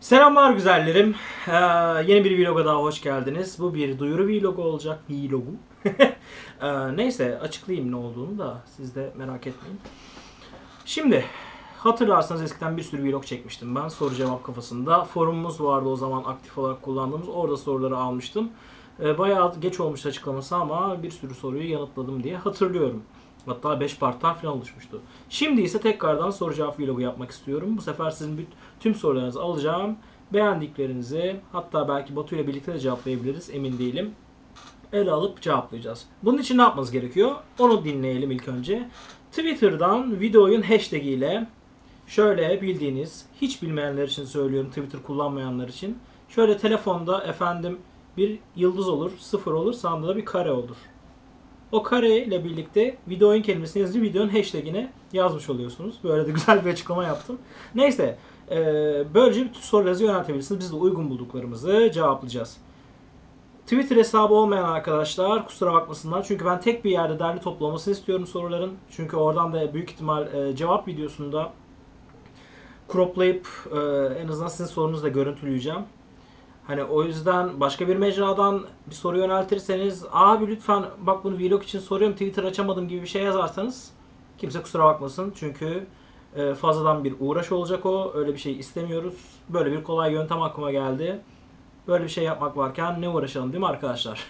Selamlar güzellerim. Ee, yeni bir vloga daha hoş geldiniz. Bu bir duyuru vlogu olacak. Vlogu. Ee, neyse açıklayayım ne olduğunu da siz de merak etmeyin. Şimdi hatırlarsanız eskiden bir sürü vlog çekmiştim ben soru cevap kafasında. Forumumuz vardı o zaman aktif olarak kullandığımız. Orada soruları almıştım. Ee, bayağı geç olmuş açıklaması ama bir sürü soruyu yanıtladım diye hatırlıyorum. Hatta 5 parttan falan oluşmuştu. Şimdi ise tekrardan soru cevap vlogu yapmak istiyorum. Bu sefer sizin tüm sorularınızı alacağım. Beğendiklerinizi hatta belki Batu ile birlikte de cevaplayabiliriz emin değilim. Ele alıp cevaplayacağız. Bunun için ne yapmanız gerekiyor? Onu dinleyelim ilk önce. Twitter'dan videonun hashtag ile şöyle bildiğiniz, hiç bilmeyenler için söylüyorum Twitter kullanmayanlar için. Şöyle telefonda efendim bir yıldız olur, sıfır olur, sağında da bir kare olur. O kare ile birlikte videoyun kelimesini yazınca videonun hashtagine yazmış oluyorsunuz. Böyle de güzel bir açıklama yaptım. Neyse, e, böylece bütün sorularınızı yöneltebilirsiniz. Biz de uygun bulduklarımızı cevaplayacağız. Twitter hesabı olmayan arkadaşlar kusura bakmasınlar. Çünkü ben tek bir yerde derli toplamasını istiyorum soruların. Çünkü oradan da büyük ihtimal e, cevap videosunda croplayıp e, en azından sizin sorunuzu da görüntüleyeceğim. Hani o yüzden başka bir mecradan bir soru yöneltirseniz abi lütfen bak bunu vlog için soruyorum Twitter açamadım gibi bir şey yazarsanız kimse kusura bakmasın. Çünkü e, fazladan bir uğraş olacak o. Öyle bir şey istemiyoruz. Böyle bir kolay yöntem aklıma geldi. Böyle bir şey yapmak varken ne uğraşalım değil mi arkadaşlar?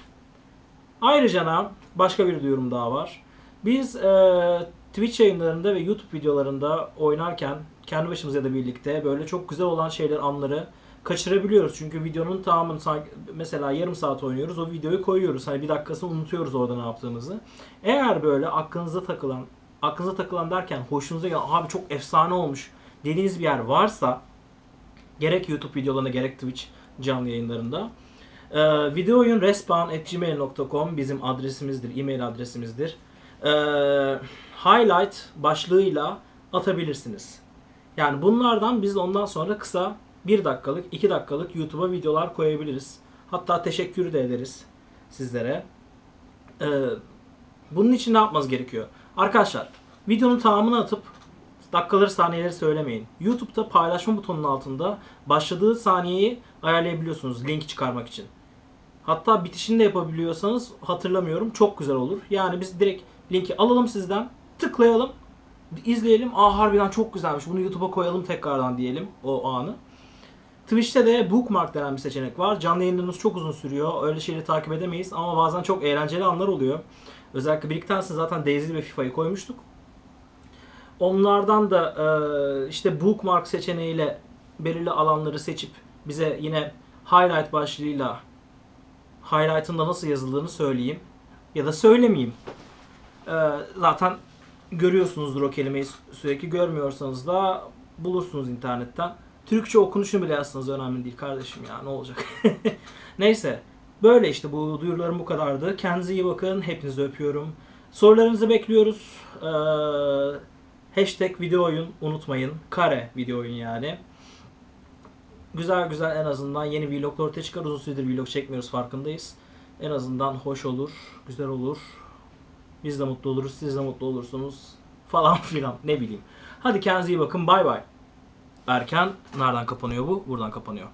Ayrıca başka bir duyurum daha var. Biz e, Twitch yayınlarında ve YouTube videolarında oynarken kendi başımıza da birlikte böyle çok güzel olan şeyler, anları kaçırabiliyoruz. Çünkü videonun tamamını mesela yarım saat oynuyoruz. O videoyu koyuyoruz. Hani bir dakikasını unutuyoruz orada ne yaptığımızı. Eğer böyle aklınıza takılan, aklınıza takılan derken hoşunuza gelen abi çok efsane olmuş dediğiniz bir yer varsa gerek YouTube videolarında gerek Twitch canlı yayınlarında ee, videoyun respawn.gmail.com bizim adresimizdir, e-mail adresimizdir. Ee, highlight başlığıyla atabilirsiniz. Yani bunlardan biz ondan sonra kısa 1 dakikalık, 2 dakikalık YouTube'a videolar koyabiliriz. Hatta teşekkür de ederiz sizlere. Ee, bunun için ne yapmanız gerekiyor? Arkadaşlar videonun tamamını atıp dakikaları saniyeleri söylemeyin. YouTube'da paylaşma butonunun altında başladığı saniyeyi ayarlayabiliyorsunuz link çıkarmak için. Hatta bitişini de yapabiliyorsanız hatırlamıyorum çok güzel olur. Yani biz direkt linki alalım sizden tıklayalım izleyelim. Aa harbiden çok güzelmiş bunu YouTube'a koyalım tekrardan diyelim o anı. Twitch'te de bookmark denen bir seçenek var. Canlı yayınlarımız çok uzun sürüyor. Öyle şeyleri takip edemeyiz ama bazen çok eğlenceli anlar oluyor. Özellikle bir iki tanesini zaten Daisy ve FIFA'yı koymuştuk. Onlardan da e, işte bookmark seçeneğiyle belirli alanları seçip bize yine highlight başlığıyla highlight'ın da nasıl yazıldığını söyleyeyim. Ya da söylemeyeyim. E, zaten görüyorsunuzdur o kelimeyi sürekli görmüyorsanız da bulursunuz internetten. Türkçe okunuşunu bile yazsanız önemli değil kardeşim ya ne olacak. Neyse böyle işte bu duyurularım bu kadardı. Kendinize iyi bakın. Hepinizi öpüyorum. Sorularınızı bekliyoruz. Ee, hashtag video oyun unutmayın. Kare video oyun yani. Güzel güzel en azından yeni vloglar ortaya çıkar. Uzun süredir vlog çekmiyoruz farkındayız. En azından hoş olur, güzel olur. Biz de mutlu oluruz, siz de mutlu olursunuz falan filan ne bileyim. Hadi kendinize iyi bakın. Bay bay. Erken nereden kapanıyor bu? Buradan kapanıyor.